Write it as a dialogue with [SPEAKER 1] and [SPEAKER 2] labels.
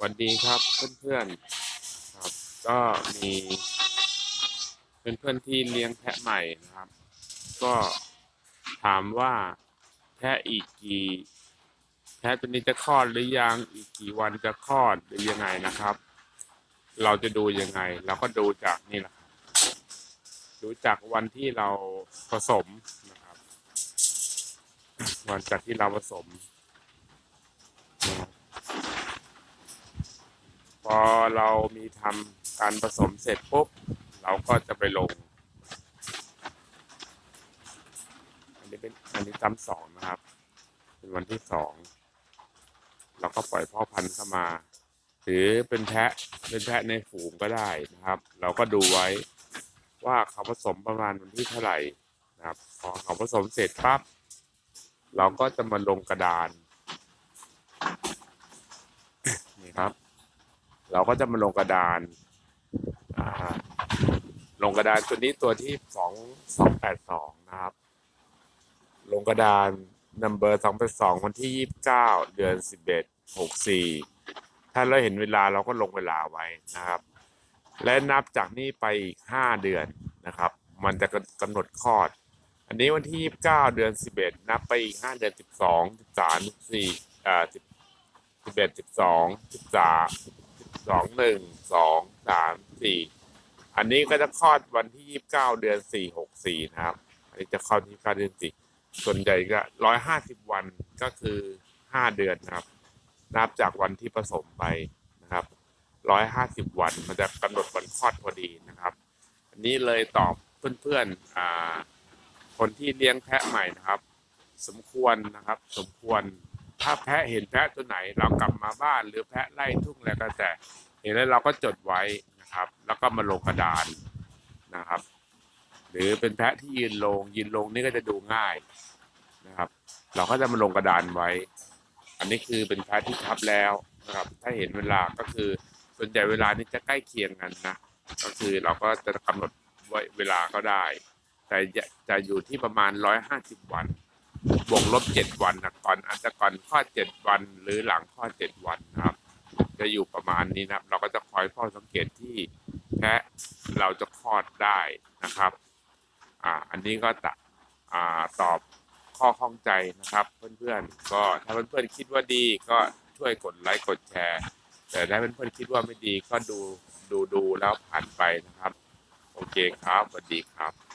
[SPEAKER 1] สวัสดีครับเพื่อนๆครับ ก็มีเพื่อนๆที่เลี้ยงแพะใหม่นะครับ ก็ถามว่าแพะอีกกี่แพะตัวนี้จะคลอดหรือยังอีกกี่วันจะคลอดหรือยังไงนะครับ เราจะดูยังไงเราก็ดูจากนี่แหละครับดูจากวันที่เราผสมนะครับ วันจากที่เราผสมนะครับ พอเรามีทำการผสมเสร็จปุ๊บ เราก็จะไปลง อันนี้เป็นอันนี้จำสองนะครับ เป็นวันที่สองเราก็ปล่อยพ่อพันธุ์เข้ามา หรือเป็นแพะเป็นแพะในฝูงก็ได้นะครับ เราก็ดูไว้ว่าเขาผสมประมาณวันที่เท่าไหร่นะครับ พอเขาผสมเสร็จปั๊บเราก็จะมาลงกระดาน นี่ครับ เราก็จะมาลงกระดานาลงกระดานตัวนี้ตัวที่สองสองแปดสองนะครับ ลงกระดานนัมเบอร์สองแปดสองวันที่ยี่สิบเก้าเดือนสิบเอ็ดหกสี่ถ้าเราเห็นเวลาเราก็ลงเวลาไว้นะครับ และนับจากนี้ไปอีกห้าเดือนนะครับ มันจะกำหนดคลอด อันนี้วันที่ยี่สิบเก้าเดือนสิบเอ็ดนับไปอีกห้าเดือนสิบสองสิบสามสิบสี่อ่าสิบสิบเอ็ดสิบสองสิบสาม สองหนึ่งสองสามสี่อันนี้ก็จะคลอดวันที่ยี่สิบเก้าเดือนสี่หกสี่นะครับ อันนี้จะคลอดที่ยี่สิบเก้าเดือนสี่ส่วนใหญ่ก็ร้อยห้าสิบวันก็คือห้าเดือนนะครับ นับจากวันที่ผสมไปนะครับร้อยห้าสิบวันมันจะกำหนดวันคลอดพอดีนะครับ อันนี้เลยตอบเพื่อนๆอ่าคนที่เลี้ยงแพะใหม่นะครับ สมควรนะครับ สมควร ถ้าแพะเห็นแพะตัวไหน เรากลับมาบ้านหรือแพะไล่ทุ่งอะไรก็แต่ เห็นแล้วเราก็จดไว้นะครับ แล้วก็มาลงกระดานนะครับ หรือเป็นแพะที่ยืนลง ยืนลงนี่ก็จะดูง่ายนะครับ เราก็จะมาลงกระดานไว้ อันนี้คือเป็นแพะที่ทับแล้วนะครับ ถ้าเห็นเวลาก็คือส่วนใหญ่เวลานี้จะใกล้เคียงกันนะก็คือเราก็จะกำหนดไว้เวลาก็ได้ แต่จะจะอยู่ที่ประมาณร้อยห้าสิบวัน บวกลบเจ็ดวันนะก่อนอาจจะก่อนข้อดเจ็ดวันหรือหลังข้อดเจ็ดวันนะครับ จะอยู่ประมาณนี้นะครับ เราก็จะคอยเฝ้าสังเกตที่แพะเราจะคลอดได้นะครับ อ่า อันนี้ก็ตะอ่าตอบข้อข้องใจนะครับ เพื่อนๆ ก็ถ้าเพื่อนๆคิดว่าดีก็ช่วยกดไลค์กดแชร์ แต่ถ้าเพื่อนๆคิดว่าไม่ดีก็ดูดูดูแล้วผ่านไปนะครับ โอเคครับสวัสดีครับ